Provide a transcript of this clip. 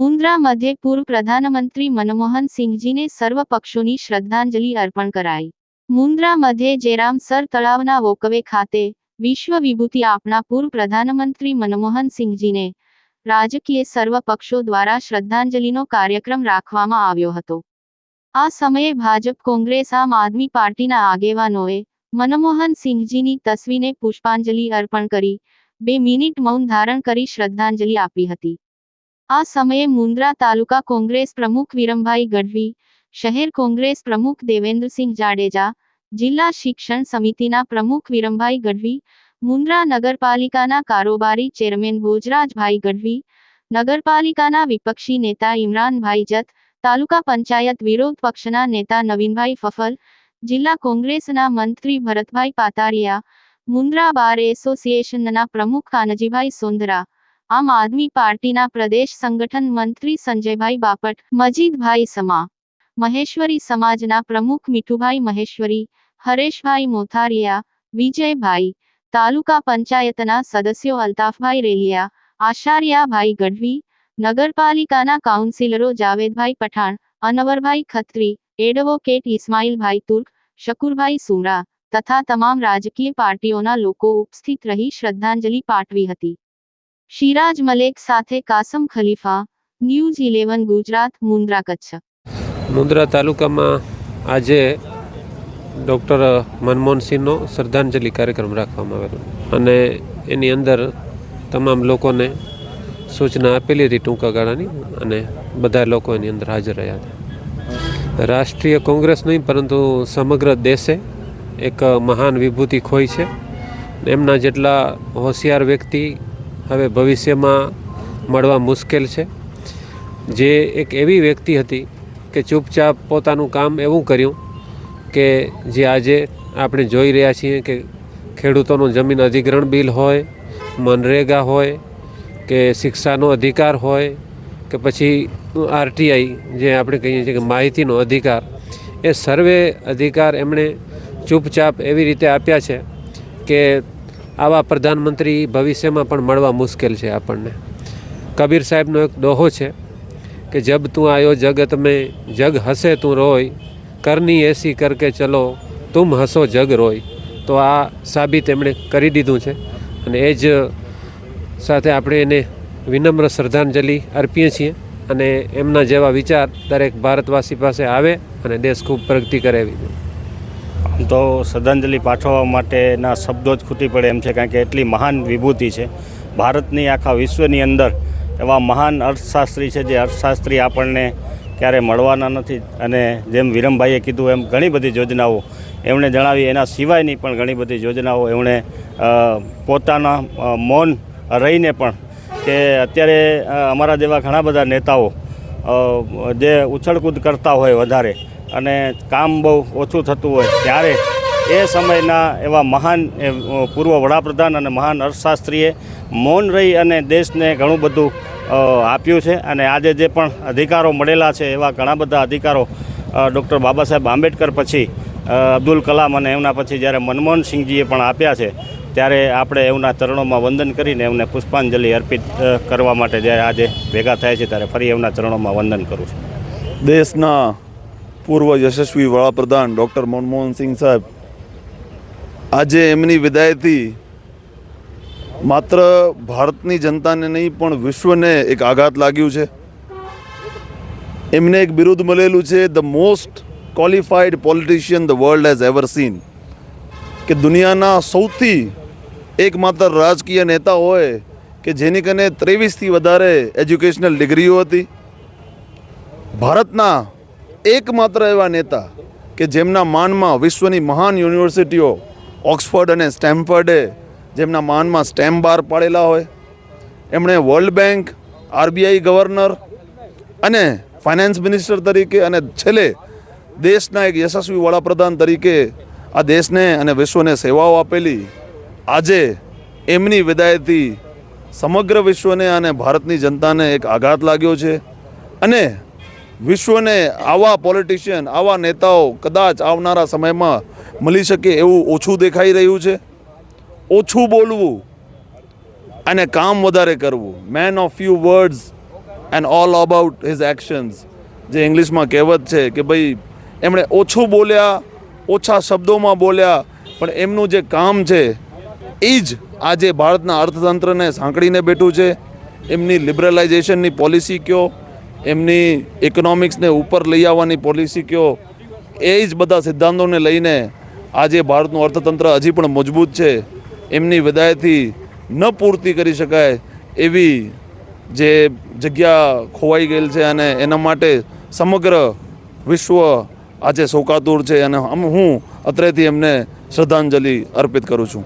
મુન્દ્રા મધ્ય પૂર્વ પ્રધાનમંત્રી મનમોહન સિંહજીને સર્વ પક્ષોની શ્રદ્ધાંજલિ અર્પણ કરાઈ. મુન્દ્રા મધ્યે જેરામસર તળાવના વોકવે ખાતે વિશ્વ વિભૂતિ આપના પૂર્વ પ્રધાનમંત્રી મનમોહન સિંહજીને રાજકીય સર્વ પક્ષો દ્વારા શ્રદ્ધાંજલિનો કાર્યક્રમ રાખવામાં આવ્યો હતો. આ સમયે ભાજપ કોંગ્રેસ, આમ આદમી પાર્ટીના આગેવાનોએ મનમોહન સિંહજીની તસવીને પુષ્પાંજલિ અર્પણ કરી, બે મિનિટ મૌન ધારણ કરી શ્રદ્ધાંજલિ આપી હતી. આ સમયે મુન્દ્રા તાલુકા કોંગ્રેસ પ્રમુખ વિરમભાઈ ગઢવી, શહેર કોંગ્રેસ પ્રમુખ દેવેન્દ્રસિંહ જાડેજા, જિલ્લા શિક્ષણ સમિતિના પ્રમુખ વિરમભાઈ ગઢવી, મુન્દ્રા નગરપાલિકાના કારોબારી ચેરમેન ભોજરાજભાઈ ગઢવી, નગરપાલિકાના વિપક્ષી નેતા ઇમરાનભાઈ જત તાલુકા પંચાયત વિરોધ પક્ષના નેતા નવીનભાઈ ફફલ, જિલ્લા કોંગ્રેસના મંત્રી ભરતભાઈ પાતારિયા મુન્દ્રા બાર એસોસિએશનના પ્રમુખ કાનજીભાઈ સોંદરા, આમ આદમી પાર્ટીના પ્રદેશ સંગઠન મંત્રી સંજયભાઈ બાપટ, મજીદભાઈ સમા, મહેશ્વરી સમાજના પ્રમુખ મીઠુભાઈ મહેશ્વરી, હરેશભાઈ મોથારિયા, વિજયભાઈ, તાલુકા પંચાયતના સદસ્યો અલ્તાફભાઈ રેલિયા, આશારિયાભાઈ ગઢવી નગરપાલિકાના કાઉન્સિલરો જાવેદભાઈ પઠાણ, અનવરભાઈ ખત્રી, એડવોકેટ ઇસ્માઇલભાઈ તુર્ક, શકુરભાઈ સુમરા તથા તમામ રાજકીય પાર્ટીઓના લોકો ઉપસ્થિત રહી શ્રદ્ધાંજલિ પાઠવી હતી. શિરાજ મલેક સાથે કાસમ ખલીફા, ન્યૂઝ ઇલેવન ગુજરાત, મુન્દ્રા કચ્છ. મુન્દ્રા તાલુકામાં આજે ડૉક્ટર મનમોહનસિંહનો શ્રદ્ધાંજલિ કાર્યક્રમ રાખવામાં આવેલો અને એની અંદર તમામ લોકોને સૂચના આપેલી હતી ટૂંકા ગાળાની અને બધા લોકો એની અંદર હાજર રહ્યા હતા. રાષ્ટ્રીય કોંગ્રેસ નહીં, પરંતુ સમગ્ર દેશે એક મહાન વિભૂતિ ખોઈ છે. એમના જેટલા હોશિયાર વ્યક્તિ હવે ભવિષ્યમાં મળવા મુશ્કેલ છે. જે એક એવી વ્યક્તિ હતી કે ચૂપચાપ પોતાનું કામ એવું કર્યું કે જે આજે આપણે જોઈ રહ્યા છીએ કે ખેડૂતોનું જમીન અધિગ્રહણ બિલ હોય, મનરેગા હોય કે શિક્ષાનો અધિકાર હોય કે પછી આરટીઆઈ જે આપણે કહીએ છીએ કે માહિતીનો અધિકાર, એ સર્વે અધિકાર એમણે ચૂપચાપ એવી રીતે આપ્યા છે કે આવા પ્રધાનમંત્રી ભવિષ્યમાં પણ મળવા મુશ્કેલ છે આપણને. કબીર સાહેબનો એક દોહો છે કે જબ તું આયો જગત મેં, જગ હસે તું રોય, કરની એસી કરકે ચલો, તુમ હસો જગ રોય. તો આ સાબિત એમણે કરી દીધું છે અને એ જ સાથે આપણે એને વિનમ્ર શ્રદ્ધાંજલિ અર્પીએ છીએ અને એમના જેવા વિચાર દરેક ભારતવાસી પાસે આવે અને દેશ ખૂબ પ્રગતિ કરે એવી. તો શ્રદ્ધાંજલિ પાઠવવા માટેના શબ્દો જ ખૂટી પડે એમ છે, કારણ કે એટલી મહાન વિભૂતિ છે. ભારતની આખા વિશ્વની અંદર એવા મહાન અર્થશાસ્ત્રી છે, જે અર્થશાસ્ત્રી આપણને ક્યારે મળવાના નથી. અને જેમ વિરમભાઈએ કીધું એમ ઘણી બધી યોજનાઓ એમણે જણાવી, એના સિવાયની પણ ઘણી બધી યોજનાઓ એમણે પોતાના મૌન રહીને પણ કે અત્યારે અમારા જેવા ઘણા બધા નેતાઓ જે ઉછળકૂદ કરતા હોય વધારે અને કામ બહુ ઓછું થતું હોય ત્યારે એ સમયના એવા મહાન પૂર્વ વડાપ્રધાન અને મહાન અર્થશાસ્ત્રીએ મૌન રહી અને દેશને ઘણું બધું આપ્યું છે અને આજે જે પણ અધિકારો મળેલા છે એવા ઘણા બધા અધિકારો ડૉક્ટર બાબા સાહેબ આંબેડકર પછી અબ્દુલ કલામ અને એમના પછી જ્યારે મનમોહન સિંહજીએ પણ આપ્યા છે, ત્યારે આપણે એમના ચરણોમાં વંદન કરીને એમને પુષ્પાંજલિ અર્પિત કરવા માટે જ્યારે આજે ભેગા થાય છે, ત્યારે ફરી એમના ચરણોમાં વંદન કરું છું. દેશના પૂર્વ યશસ્વી વડાપ્રધાન ડૉક્ટર મનમોહન સિંહ સાહેબ, આજે એમની વિદાયથી માત્ર ભારતની જનતાને નહીં, પણ વિશ્વને એક આઘાત લાગ્યું છે. એમને એક બિરુદ મળેલું છે, the most qualified politician the world has ever seen કે દુનિયાના સૌથી એકમાત્ર રાજકીય નેતા હોય કે જેની કને ત્રેવીસથી વધારે એજ્યુકેશનલ ડિગ્રીઓ હતી. ભારતના એકમાત્ર એવા નેતા કે જેમના માનમાં વિશ્વની મહાન યુનિવર્સિટીઓ ઓક્સફર્ડ અને સ્ટેમ્ફર્ડે જેમના માનમાં સ્ટેમ બાર પાડેલા હોય. એમણે વર્લ્ડ બેંક, આરબીઆઈ ગવર્નર અને ફાઇનાન્સ મિનિસ્ટર તરીકે અને છેલ્લે દેશના એક યશસ્વી વડાપ્રધાન તરીકે આ દેશને અને વિશ્વને સેવાઓ આપેલી. આજે એમની વિદાયથી સમગ્ર વિશ્વને અને ભારતની જનતાને એક આઘાત લાગ્યો છે. અને વિશ્વને આવા પોલિટિશિયન આવા નેતાઓ કદાચ આવનારા સમયમાં મળી શકે એવું ઓછું દેખાઈ રહ્યું છે. ઓછું બોલવું અને કામ વધારે કરવું. Man of few words and all about his actions જે ઇંગ્લિશમાં કહેવત છે કે ભાઈ એમણે ઓછું બોલ્યા, ઓછા શબ્દોમાં બોલ્યા, પણ એમનું જે કામ છે, એ જ આજે ભારતના અર્થતંત્રને સાંકળીને બેઠું છે. એમની લિબરલાઇઝેશનની પોલિસી કયો, એમની ઇકોનોમિક્સને ઉપર લઈ આવવાની પોલિસી કયો, એ જ બધા સિદ્ધાંતોને લઈને આજે ભારતનું અર્થતંત્ર હજી પણ મજબૂત છે. એમની વિદાયથી ન પૂર્તિ કરી શકાય એવી જે જગ્યા ખોવાઈ ગયેલ છે અને એના માટે સમગ્ર વિશ્વ આજે શોકાતુર છે અને હું અત્રેથી એમને શ્રદ્ધાંજલિ અર્પિત કરું છું.